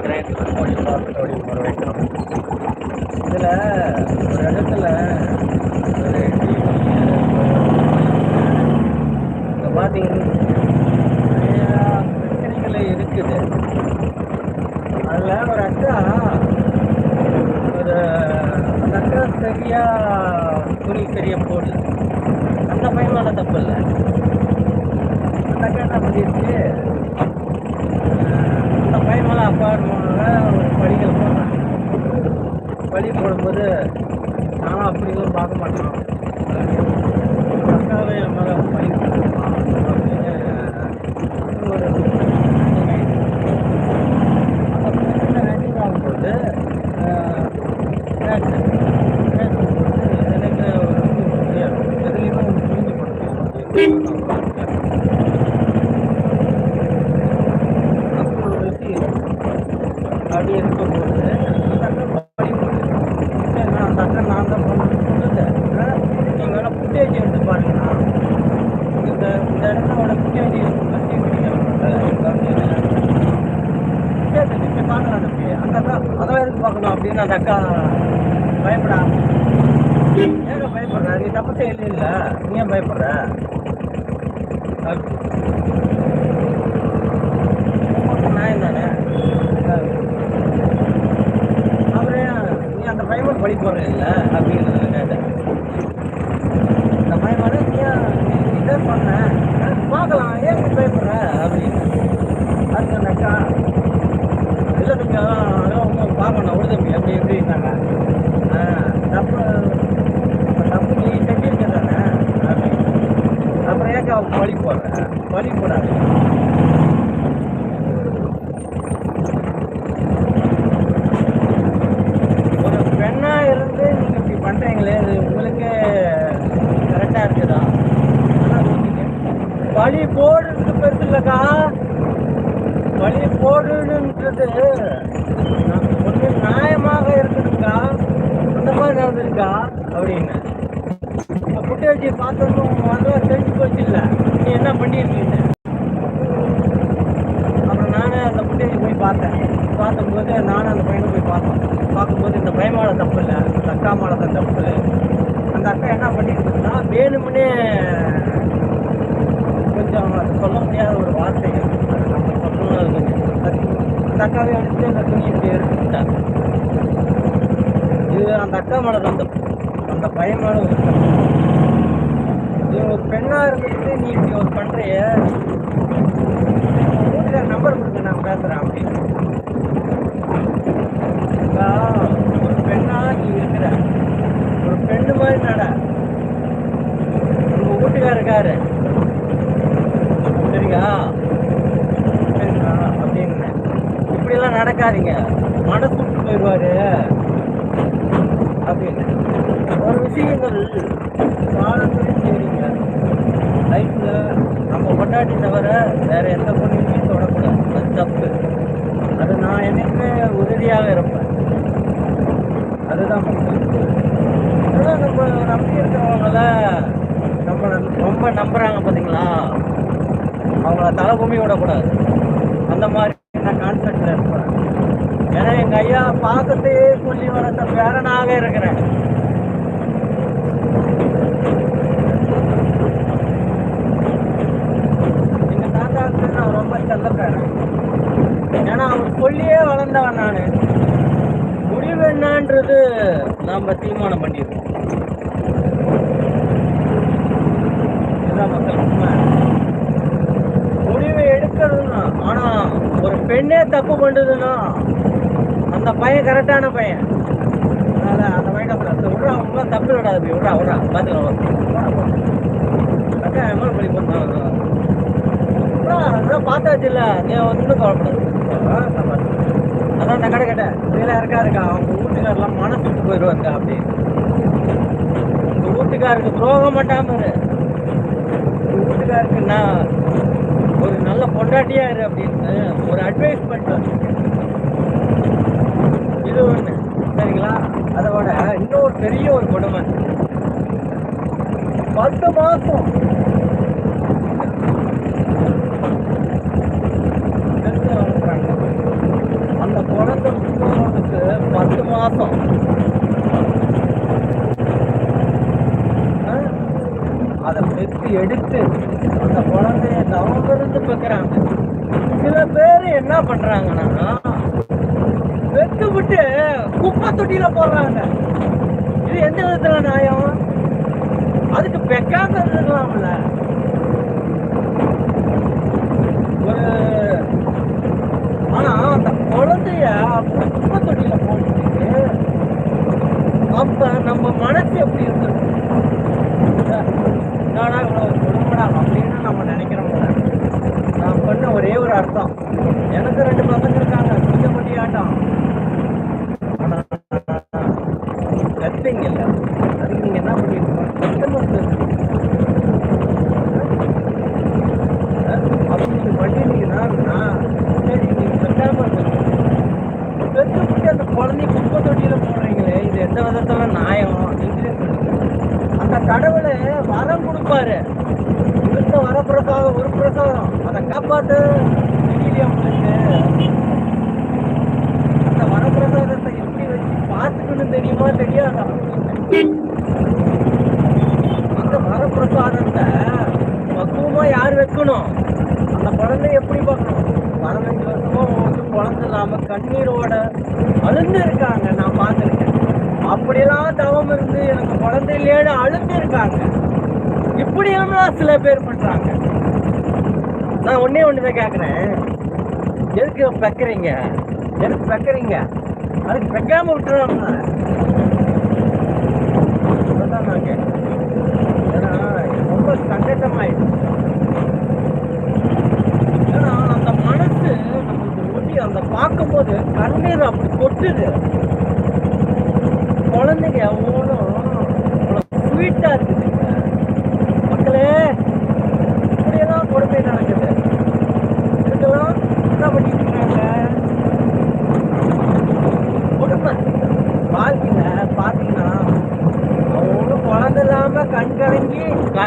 grade, the body of the body of the body of அந்த அக்கா அதான் எதுக்கு பார்க்கணும் அப்படின்னு அந்த அக்கா பயப்படா. ஏங்க பயப்படுற? நீ தப்பு செய்யல இல்லை. நீ ஏன் பயப்படுற? அப்படி. உனக்கு நியாயம் தானே அப்புறம் நீ அந்த பையன் படி போடுற இல்ல அப்படின்னு கேட்டேன். அந்த பையன் நீ ஏன் நீ இதை பண்ண? பார்க்கலாம் ஏன் நீ பயப்படுற அப்படின்னு. அதுக்கு அந்த அக்கா இல்லை தம்பி அதான் பார்க்கணும் விடு தம்பி அப்படி எப்படி ஆ தப்பு தப்பு நீ செஞ்சிருக்க தானே? அப்புறம் ஏக்க அவங்க பழி போடுறேன் பழி போடாது ஒரு பெண்ணாக இருந்து நீங்கள் இப்படி பண்ணுறீங்களே அது உங்களுக்கு கரெக்டாக இருக்குதா? ஆனா பழி போடுறது பெருசு இல்லைக்கா. பழி போடுன்றது ஒன்று நியாயமாக இருக்குதுக்கா அந்த மாதிரி நடந்திருக்கா? அப்படின்னு. இப்போ பார்த்தோன்னு பார்த்தோம் வந்து தெரிஞ்சு போச்சு இல்லை. நீ என்ன பண்ணியிருக்கீங்க? அப்புறம் நானே அந்த ஃபுட்டேஜ் போய் பார்த்தேன். பார்த்தபோது நானும் அந்த பையனை போய் பார்த்தோம். பார்க்கும்போது இந்த பயமால தப்பு இல்லை. அந்த அக்கா மேலே தான் தப்பு. அந்த அக்கா என்ன பண்ணியிருக்குன்னா வேணுமுன்னே கொஞ்சம் சொல்ல முடியாத ஒரு வார்த்தைகள். அது நம்ம அந்த அக்காவை அடிச்சு அந்த துணி இப்படி எடுத்துட்டாங்க இது அந்த அக்கா மேலே தான் அந்த பையன் மேலே இது ஒரு பெண்ணாக இருந்துட்டு நீ இப்படி ஒரு பண்றிய வீட்டுக்கார நம்பர் கொடுங்க நான் பேசுகிறேன் அப்படின்னு ஒரு பெண்ணா நீ இருக்கிற. ஒரு பெண்ணு மாதிரி நட. உங்க வீட்டுக்கார இருக்காரு. சரிங்க சரிங்க அப்படின்னு இப்படியெல்லாம் நடக்காதீங்க. மனசு போயிடுவாரு. அப்படின்னு ஒரு விஷயங்கள் காலத்துலையும் சரிங்க லைஃப்பில் நம்ம பொண்டாட்டி தவிர வேற எந்த பொண்ணுமே தொடக்கூடாது. அது தப்பு. அது நான் என்னைக்குமே உறுதியாக இருப்பேன். அதுதான் முக்கியம். நம்ம நம்பி இருக்கிறவங்கள நம்ம ரொம்ப நம்புறாங்க பார்த்தீங்களா அவங்கள தலை பூமி விடக்கூடாது. அந்த மாதிரி நான் கான்செப்டில் இருப்பேன் ஏன்னா எங்கள் ஐயா பாசத்தையே சொல்லி வளர்த்த பேரனாக இருக்கிறேன். எங்கள் தாத்தாவுக்கு நான் ரொம்ப செல்ல பேரன் ஏன்னா அவன் சொல்லியே வளர்ந்தவன் நான். முடிவு என்னன்றது நாம் தீர்மானம் பண்ணியிருக்கோம் இதுதான் மக்கள் உண்மை. முடிவை எடுக்கிறதுனா ஆனால் ஒரு பெண்ணே தப்பு பண்ணுதுன்னா அந்த பையன் கரெக்டான பையன். அதனால் அந்த பையனை பார்த்து விட்றா அவங்க தப்பு விடாது விட்றா விட்றா. பார்த்துக்கலாம் அக்கா எம்எல் படி பண்ணாங்க அதான் பார்த்தாச்சு இல்லை. நீ ஒன்றும் கவலைப்படாது. ஆ, அதான் அந்த கடை கேட்டேன் இதெல்லாம் இருக்கா? அவங்க வீட்டுக்காரெல்லாம் மனசு விட்டு போயிடுவாங்க அப்படின்னு. உங்கள் வீட்டுக்காருக்கு துரோகம் பண்ணாம இரு. வீட்டுக்காருக்கு நான் ஒரு நல்ல பொண்டாட்டியாக இரு அப்படின்னு ஒரு அட்வைஸ் பண்ணிட்டு இது ஒண்ணு சரிங்களா? அதோட இன்னொரு பெரிய ஒரு கொடுமை. பத்து மாதம் அந்த குழந்தை போகிறதுக்கு பத்து மாதம் அதை பெற்று எடுத்து அந்த குழந்தைய தவம் பார்க்குறாங்க சில பேர் என்ன பண்றாங்கன்னா விட்டு குப்பை தொட்டியில போடுறாங்க இது எந்த விதத்துல நியாயம்? அதுக்கு பெக்காம இருக்கலாம்ல ஒரு ஆனா அந்த குழந்தைய அப்படி குப்பை தொட்டியில போட்டு அப்ப நம்ம மனசு எப்படி இருந்திருக்கும்? என்னடா இவ்வளவு குடும்படா அப்படின்னு நம்ம நினைக்கிறோம் நான் பண்ண ஒரே ஒரு அர்த்தம். எனக்கு ரெண்டு பசங்க இருக்காங்க கொஞ்சம் பட்டி ஆட்டம். கத்துங்க அதுக்கு நீங்க என்ன பண்ணிருக்கீங்க கத்தமா பண்ணிருந்தீங்கன்னா சரி நீங்க கட்டாம இருக்கணும் அந்த குழந்தை குப்பை போடுறீங்களே இது எந்த விதத்துல நியாயம் நீங்களே அந்த கடவுளை வரம் கொடுப்பாரு இருந்த வரப்பிரசாதம் ஒரு பிரசாதம் அதை காப்பாத்து அந்த வரப்பிரசாதத்தை பார்த்துக்கணும் தெரியுமா? தெரியாதா? அந்த வரப்பிரசாதத்தை பக்குவமா யார் வைக்கணும்? அந்த குழந்தை எப்படி பார்க்கணும்? பதினஞ்சு வருஷமா வந்து குழந்தை இல்லாம கண்ணீரோட அழுந்து இருக்காங்க நான் பார்த்துருக்கேன். அப்படியெல்லாம் தவம் இருந்து எனக்கு குழந்தை இல்லையாடு அழுந்து இருக்காங்க இப்படியெல்லாம் சில பேர் பண்றாங்க. நான் ஒன்னே ஒண்ணுதான் கேக்குறேன். எதுக்கு பெக்கறீங்க? எதுக்கு பெக்கறீங்க? அதுக்கு தைக்காம விட்டுறோம்னா அதான் நான் கேட்கிறேன் ஏன்னா ரொம்ப சங்கட்டமாயிடுச்சு ஏன்னா அந்த மனசு நம்மளுக்கு ஒட்டி அந்த பார்க்கும்போது கண்ணீர் அப்படி கொட்டுது. குழந்தைங்க எவ்வளோ ஸ்வீட்டாக இருக்குது மக்களே இப்படியெல்லாம் கொடுமை நடக்குது இதுக்கெல்லாம் என்ன பண்ணிட்டு இருக்காங்க கொடுமை வாழ்க்கையில பாத்தீங்கன்னா அவங்களும் குழந்தை இல்லாம சாமிகிட்ட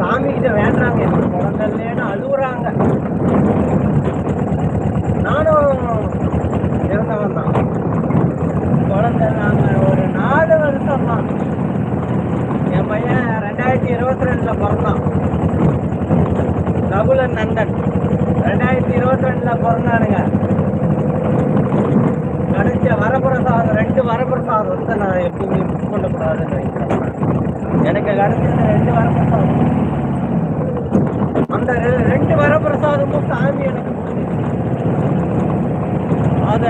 சாமி கிட்ட வேண்டாங்க எனக்கு இல்லைன்னு அழுகுறாங்க. நானும் இருந்தவன் தான். குழந்தை ஒரு நாலு வருஷம் தான். என் பையன் ரெண்டாயிரத்தி இருபத்தி ரெண்டுல பிறந்தான். ரகுல நந்தன். ரெண்டாயிரத்தி இருபத்தி ரெண்டுல பிறந்தானுங்க. கிடைச்ச வரப்பிரசாதம் ரெண்டு வரப்பிரசாதம் வந்து நான் எப்பவுமே புக் பண்ணக்கூடாதுன்னு நினைக்கிறேன். எனக்கு கிடைச்சது ரெண்டு வரப்பிரசாதம். அந்த ரெ- ரெண்டு வரப்பிரசாதமும் சாமி எனக்கு கொடுத்துச்சு அத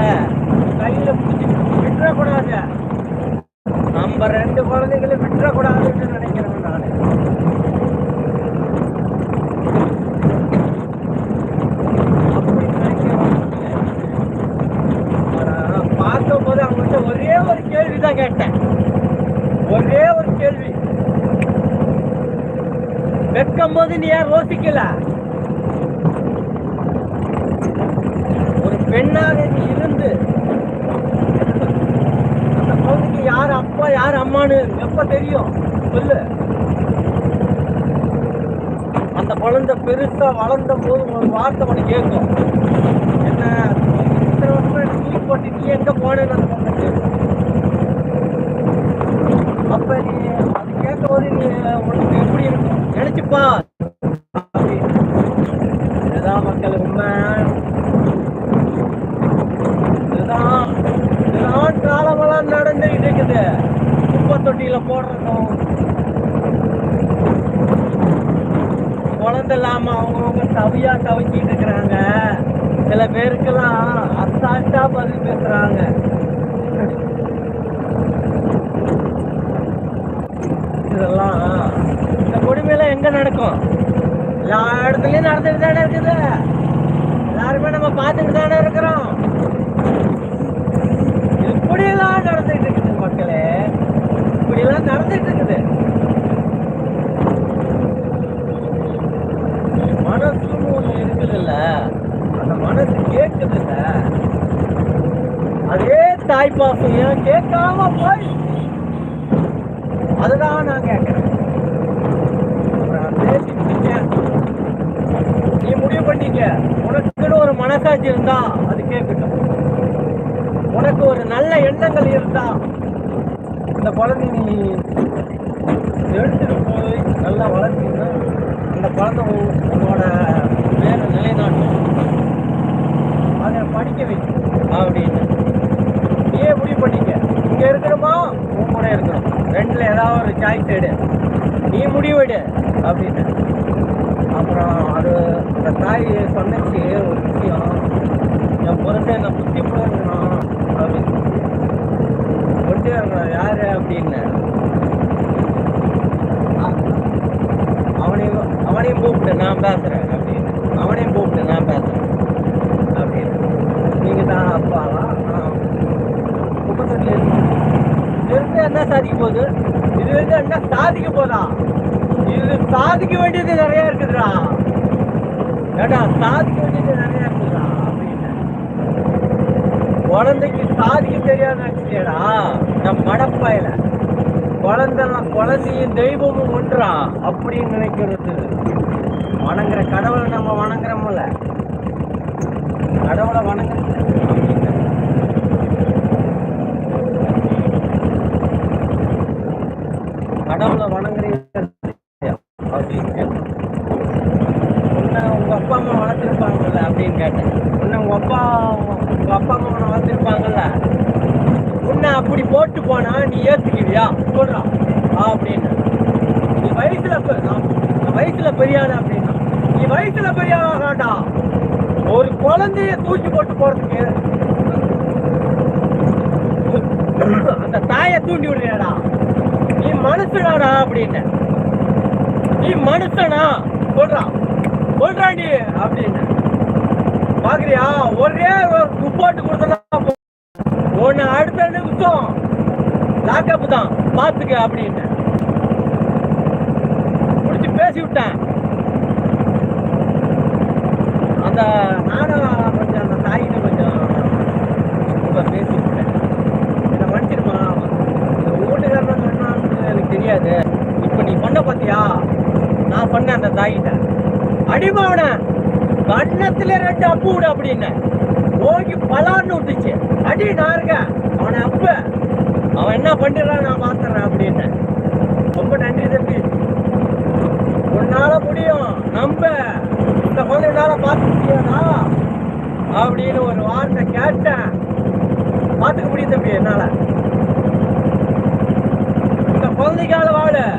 கையில பிடிச்சி விட்டுறக்கூடாது. நம்ம ரெண்டு குழந்தைகளை விட்டுறக்கூடாதுன்னு நினைக்கிறேன் நான். அப்படி நினைக்கிறேன் அவங்கள்ட்ட ஒரே ஒரு கேள்வி தான் கேட்டேன். ஒரே ஒரு கேள்வி. வெட்கும் போது நீ ஏன் ரோசிக்கல ஒரு பெண்ணாக நீ இருந்து அந்த குழந்தைக்கு யார் அப்பா யார் அம்மான்னு எப்ப தெரியும்? சொல்லு. அந்த குழந்தை பெருசா வளர்ந்த போது ஒரு வார்த்தை ஒன்று கேட்கும். என்ன இத்தனை வருஷம் எனக்கு போட்டு நீ எங்க போனேன்னு அந்த குழந்தை கேட்கும். அப்ப நீ அது கேட்ட போது நீ உனக்கு எப்படி இதுதான் மக்கள் உண்மை. இதுதான் இதுதான் காலமெல்லாம் நடந்துகிட்டு இருக்குது குப்பை தொட்டியில போடுறதும். குழந்தை இல்லாம அவங்கவுங்க தவியா தவிக்கிட்டு இருக்கிறாங்க. சில பேருக்கெல்லாம் அசால்ட்டா பதில் பேசுறாங்க. இதெல்லாம் கொடுமையெல்லாம் எங்க நடக்கும்? எல்லா இடத்துலயும் நடந்துட்டு தானே இருக்குது. எல்லாருமே நம்ம பார்த்துட்டு தானே இருக்கிறோம். இப்படியெல்லாம் நடந்துட்டு இருக்குது மக்களே. இப்படியெல்லாம் நடந்துட்டு இருக்குது. மனசுன்னு ஒண்ணு இருக்குதுல்ல அந்த மனசு கேட்குதுல்ல அதே தாய்ப்பாசையும் ஏன் கேட்காம போய் அதுதான் நான் கேட்க அப்புறம் பேசிக்கிட்டீங்க. நீ முடிவு பண்ணிக்க உனக்குன்னு ஒரு மனசாட்சி இருந்தா அது கேட்கட்டும். உனக்கு ஒரு நல்ல எண்ணங்கள் இருந்தா இந்த குழந்தை நீ எடுத்துட்டு போய் நல்லா வளர்த்தீங்கன்னா அந்த குழந்தை உன்னோட வேறு நிலைநாட்டும். அதை படிக்க வைக்கும் அப்படின்னு நீயே முடிவு பண்ணிக்க. இங்கே இருக்கணுமா? உன் கூட இருக்கணும். ரெண்டுல ஏதாவது ஒரு சாய்ஸ் எடு. நீ முடிவெடு அப்படின்னு. அப்புறம் அது அந்த தாய் சொன்னச்சு ஒரு விஷயம். என் புரட்சி என்னை புத்தி போயிருக்கணும் அப்படின்னு. ஒட்டி வரணும் யாரு? அப்படின்னு. அவனையும் அவனையும் கூப்பிட்டு நான் பேசுறேன் அப்படின்னு. அவனையும் கூப்பிட்டு நான் பேசுறேன் அப்படின்னு. நீங்க தான் அப்பாவா? முப்பத்தெட்டுல இருந்து என்ன சாதிக்க போகுது? இது வந்து என்ன சாதிக்க போதா? இது சாதிக்க வேண்டியது நிறைய இருக்குதுடா. ஏடா சாதிக்க வேண்டியது நிறைய இருக்குதுடா அப்படின்னு. குழந்தைக்கு சாதிக்க தெரியாத நினைச்சியடா நம் மடப்பாயில. குழந்தைலாம் குழந்தையும் தெய்வமும் ஒன்றா அப்படின்னு நினைக்கிறது. வணங்குற கடவுளை நம்ம வணங்குறோம்ல. கடவுளை வணங்குறது கடவுளை வணங்குறீங்க அப்படின்னு உன்னை உங்க அப்பா அம்மா வளர்த்துருப்பாங்கல்ல அப்படின்னு கேட்டேன். உன்னை உங்க அப்பா உங்க அப்பா அம்மா உன்னை வளர்த்துருப்பாங்கல்ல? உன்னை அப்படி போட்டு போனா நீ ஏத்துக்குவியா? சொல்கிறான் அப்படின்னு. நீ வயசுல வயசுல பெரியாளு அப்படின்னா நீ வயசுல பெரியாளா ஒரு குழந்தைய தூக்கி போட்டு போறதுக்கு. அந்த தாயை தூண்டி விடுறியாடா நீ மனுஷனாடா அப்படின்னு. நீ மனுஷனா சொல்றான் சொல்றான் நீ அப்படின்னு. பாக்குறியா? ஒரே ஒரு கொடுத்தா உன்னை அடுத்த நிமிஷம் லாக்அப் தான். பாத்துக்க அப்படின்னு. முடிச்சு பேசி விட்டேன். அந்த நானும் கொஞ்சம் அந்த தாயிட்ட கொஞ்சம் பேசி விட்டேன். இதை மன்னிச்சிருமா? இந்த வீட்டுக்காரன் சொன்னான்னு எனக்கு தெரியாது. இப்போ நீ பண்ண பார்த்தியா நான் பண்ண அந்த தாயிட்ட. அடிமாவன வண்ணத்துல ரெண்டு அப்பு விடு அப்படின்னு. போகி பலான்னு விட்டுச்சு. அடி நான் இருக்கேன் அவனை அப்ப அவன் என்ன பண்ணிடுறான் நான் பாத்துறேன் அப்படின்னு. ரொம்ப நன்றி தம்பி. உன்னால முடியும். நம்ப. இந்த குழந்தைனால பார்க்க முடியாதா? அப்படின்னு ஒரு வார்த்தை கேட்டேன். பார்த்துக்க முடியும் தம்பி என்னால. இந்த குழந்தைக்கால வாழ.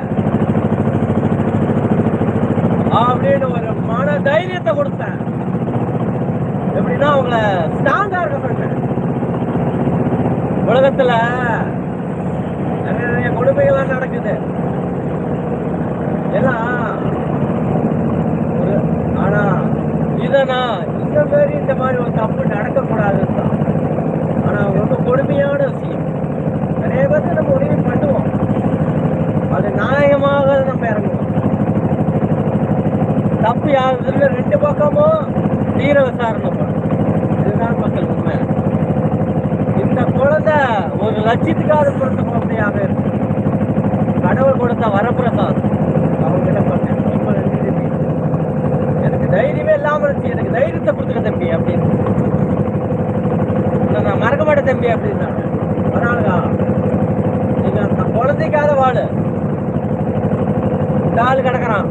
அப்படின்னு ஒரு மன தைரியத்தை கொடுத்தேன். எப்படின்னா அவங்கள ஸ்ட்ராங்கா இருக்க சொன்னேன் உலகத்துல நிறைய நிறைய கொடுமைகள்லாம் நடக்குது. எல்லாம் ஒரு ஆனா இதனா இந்த மாதிரி இந்த மாதிரி ஒரு தப்பு நடக்கக்கூடாதுன்னு தான். ஆனா அவங்க ரொம்ப கொடுமையான விஷயம் நிறைய பேருக்கு நம்ம உதவி பண்ணுவோம் அது நியாயமாக நம்ம இறங்குவோம் தப்பு யாருதுல ரெண்டு பக்கமும் தீர விசாரணை பண்ணும் இதுதான் மக்கள் உண்மை. இந்த குழந்தை ஒரு லட்சத்துக்காக பிறந்த குழந்தையாக இருக்கு. கடவுள் கொடுத்த வரப்பிரசாதம். அவங்ககிட்ட பண்ணேன் எனக்கு தைரியமே இல்லாம இருந்துச்சு. எனக்கு தைரியத்தை கொடுத்துக்க தம்பி அப்படின்னு. நான் மறக்க மாட்டேன் தம்பி அப்படின்னு அதனாலதா நீங்க அந்த குழந்தைக்காக வாழு. இந்த ஆள் கிடக்குறான்.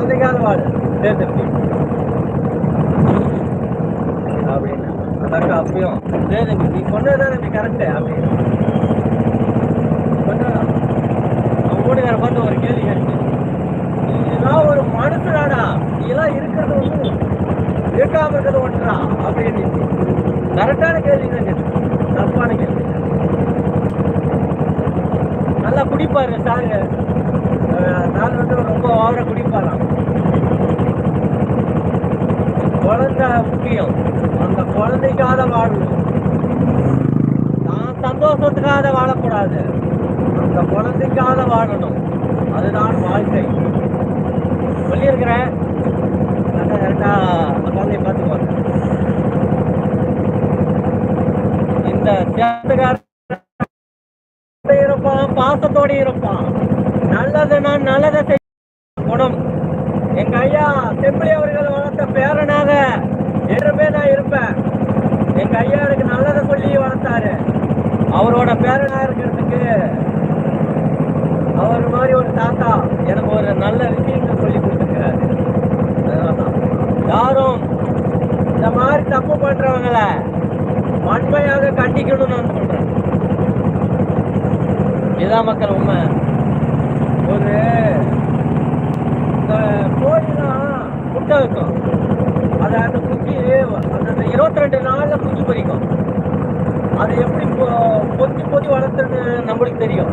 ஆ, ஆ, அப்படின்னு. நீங்க அந்த குழந்தைக்காக வாழு சரி தம்பி அப்படின்னு அதாக்கா அப்பயும். சரி நீ சொன்னதுதான் தம்பி கரெக்டு அப்படின்னு. சொன்னதான் அவன் வீட்டுக்கார பார்த்து ஒரு கேள்வி கேட்டு நீ எல்லாம் ஒரு மனுஷனாடா நீ எல்லாம் இருக்கிறது ஒண்ணு இருக்காம இருக்கிறது ஒன்றுடா அப்படின்னு கரெக்டான கேள்வி தான் கேட்டு தப்பான கேள்வி நல்லா குடிப்பாரு சாரு நான் வந்து ரொம்ப ஓவரா குடிப்பாராம். குழந்தை முக்கியம். அந்த குழந்தைக்காக வாழணும். நான் சந்தோஷத்துக்காக வாழக்கூடாது. அந்த குழந்தைக்காக வாழணும். அதுதான் வாழ்க்கை. சொல்லியிருக்கிறேன். நல்லா கரெக்டா அந்த குழந்தைய பார்த்துக்குவாங்க இந்த சேர்த்துக்கார இருப்பான் பாசத்தோட இருப்பான். நல்லதுன்னா நல்லதை செய்ய குணம். எங்க ஐயா செம்பிளி அவர்கள் வளர்த்த பேரனாக என்றுமே நான் இருப்பேன். எங்க ஐயா எனக்கு நல்லதை சொல்லி வளர்த்தாரு. அவரோட பேரனா இருக்கிறதுக்கு அவர் மாதிரி ஒரு தாத்தா எனக்கு ஒரு நல்ல விஷயங்கள் சொல்லி கொடுத்துருக்கிறாரு. யாரும் இந்த மாதிரி தப்பு பண்றவங்கள வன்மையாக கண்டிக்கணும்னு நான் சொல்றேன். இதான் மக்கள் உண்மை ஒரு இந்த கோழினா முட்டை அது அந்த குஞ்சு அந்த இருபத்தி ரெண்டு நாள்ல குஞ்சு பறிக்கும் அது எப்படி பொ- பொத்தி பொத்தி வளர்த்துன்னு நம்மளுக்கு தெரியும்.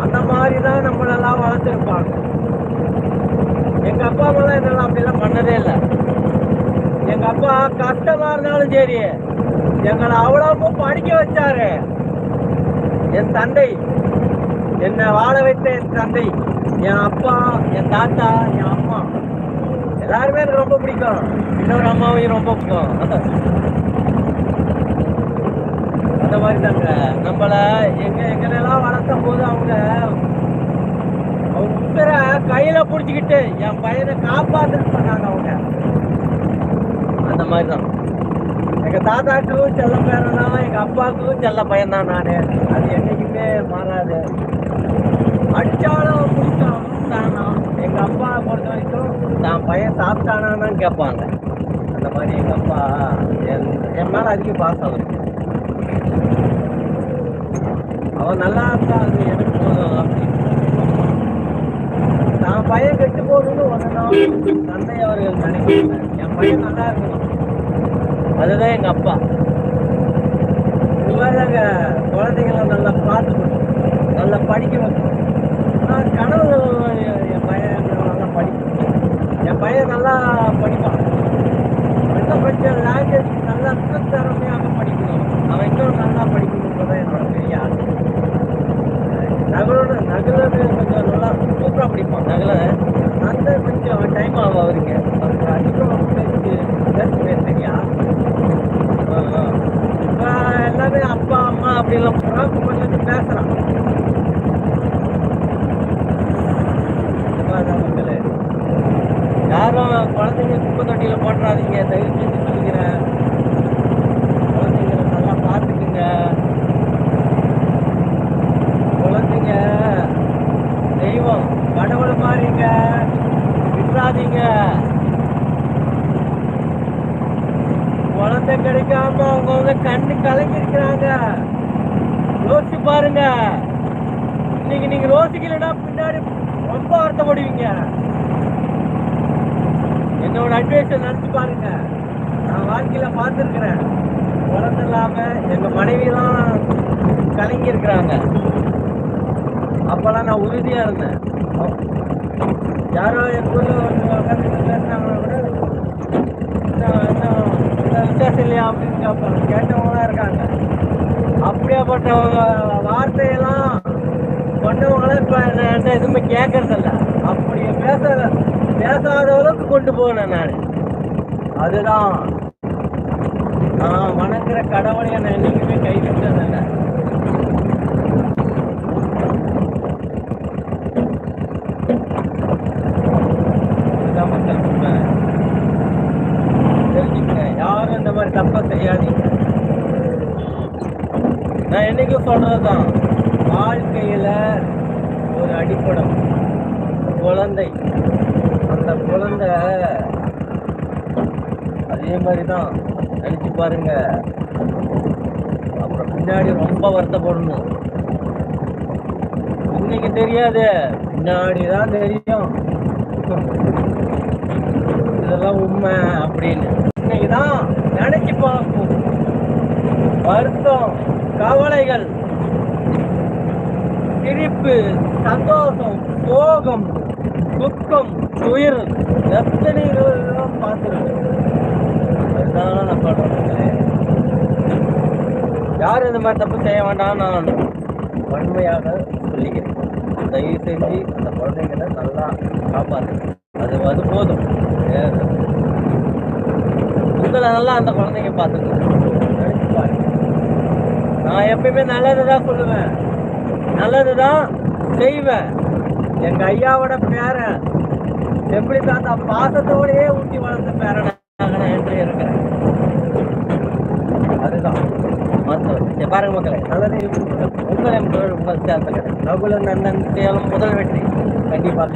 அந்த மாதிரி தான் நம்மளெல்லாம் வளர்த்துருப்பாங்க. எங்க அப்பா அம்மாலாம் என்னெல்லாம் அப்படிலாம் பண்ணதே இல்லை. எங்க அப்பா கஷ்டமா இருந்தாலும் சரி எங்களை அவ்வளோ படிக்க வச்சாரு. என் தந்தை என்னை வாழ வைத்த என் தந்தை என் அப்பா என் தாத்தா என் அம்மா. எல்லாருமே எனக்கு ரொம்ப பிடிக்கும். இன்னொரு அம்மாவையும் ரொம்ப பிடிக்கும். அந்த மாதிரி தாங்க நம்மளை எங்க எங்களெல்லாம் வளர்த்தும் போது அவங்க அவங்க உசுரை கையில பிடிச்சிக்கிட்டு என் பையனை காப்பாத்துன்னு சொன்னாங்க அவங்க. அந்த மாதிரி தான். எங்க தாத்தாக்கும் செல்ல பேரன் தான் எங்க அப்பாவுக்கும் செல்ல பையன் தான் நானு. அது என்னைக்குமே மாறாது. அடிச்சாலும் பிடிச்சாலும் தானா எங்க அப்பா பொறுத்த வரைக்கும் தான் பையன் சாப்பிட்டானான்னு கேட்பாங்க. அந்த மாதிரி எங்க அப்பா என் என் மேல அதிகம் பாசம் அவருக்கு. அவன் நல்லா இருந்தா அது எனக்கு போதும் அப்படின்னு. நான் பையன் கெட்டு போகணும்னு ஒரு நாள் தந்தை அவர்கள் நினைக்கிறாங்க. என் பையன் நல்லா இருக்கணும். அதுதான் எங்க அப்பா. இவங்க குழந்தைங்களை நல்லா பார்த்துக்கணும். நல்லா படிக்க வைக்கணும் கனவுகள் கனவு என் பையன் நல்லா படிக்கணும் என் பையன் நல்லா படிப்பான். இன்னும் கொஞ்சம் லாங்குவேஜ் நல்லா திறமையாக படிக்கணும். அவன் இன்னும் நல்லா படிக்கும் என்னோட பெரிய ஆசை நகலோட நகல கொஞ்சம் நல்லா சூப்பராக படிப்பான் நகல அந்த கொஞ்சம் டைம் ஆகும் அவருக்கு அவருக்கு அதிகம் பேச்சு பேசவே சரியா இப்போ எல்லாமே அப்பா அம்மா அப்படிலாம் போகிறான் கொஞ்சம் பேசுகிறான் மக்களே யாரும் குழந்தைங்க குப்பை தொட்டியில் போட்டுறாதீங்க தயவு செஞ்சு சொல்லிக்கிறேன் குழந்தைங்களை நல்லா பார்த்துக்குங்க குழந்தைங்க தெய்வம் கடவுள் மாறிங்க விட்டுறாதீங்க வேலை கிடைக்காம அவங்க வந்து கண்ணு கலங்கி இருக்கிறாங்க யோசிச்சு பாருங்க. இன்னைக்கு நீங்க யோசிக்கலன்னா பின்னாடி ரொம்ப வருத்தப்படுவீங்க என்னோட அட்வைஸை நினச்சி பாருங்க. நான் வாழ்க்கையில பார்த்துருக்குறேன். குழந்தை இல்லாம எங்க மனைவிலாம் கலங்கி இருக்கிறாங்க அப்பெல்லாம் நான் உறுதியா இருந்தேன். யாரோ என் ஊர்ல வந்து உட்காந்து பேசினாங்கன்னா கூட "என்ன- இல்லையா அப்படின்னு கேட்பாங்க. கேட்டவங்களாம் இருக்காங்க. அப்படியாப்பட்டவங்க வார்த்தையெல்லாம் கொண்டவங்களாம் இப்போ என்ன எதுவுமே கேட்கறதில்ல. அப்படி பேச பேசாத அளவுக்கு கொண்டு போனேன் நான். அதுதான். நான் வணங்குற கடவுளையை நான் என்னைக்குமே கைவிட்டதில்லை இதுதான் மக்கள் உண்மை. தெரிஞ்சுக்கங்க யாரும் இந்த மாதிரி தப்பா செய்யாதீங்க. நான் என்னைக்கும் சொல்றதுதான் வாழ்க்கையில ஒரு அடிப்படம். குழந்தை. அந்த குழந்தை அதே மாதிரி தான் நினச்சி பாருங்க. அப்புறம் பின்னாடி ரொம்ப வருத்தப்படணும். இன்னைக்கு தெரியாது பின்னாடி தான் தெரியும். இதெல்லாம் உண்மை அப்படின்னு. இன்னைக்கு தான் நினைச்சு பார்ப்போம். வருத்தம் கவலைகள் சிரிப்பு சந்தோஷம் சோகம் துக்கம் துயர் எத்தனை இதெல்லாம் பார்த்துருக்கோம். அதுதான் நான் சொல்றேன் யாரும் இந்த மாதிரி தப்பு செய்ய வேண்டாம் நான் வன்மையாக சொல்லிக்கிறேன். தயவு செஞ்சு அந்த குழந்தைங்களை நல்லா காப்பாற்று அது அது போதும். உங்களை நல்லா அந்த குழந்தைங்க பார்த்துக்கணும் நான் எப்பயுமே நல்லது தான் சொல்லுவேன். நல்லது தான் செய்வேன். எங்க ஐயாவோட பேரன் எப்படி தாத்தா பாசத்தோடயே ஊட்டி வளர்த்த பேரனாக நான் என்று இருக்கிறேன். அதுதான். சரி, பாருங்க மக்களே. நல்லதே உங்கள் உங்கள் சேலத்தில் நகுல நந்தன் சேலம் முதல் வெற்றி. கண்டிப்பாக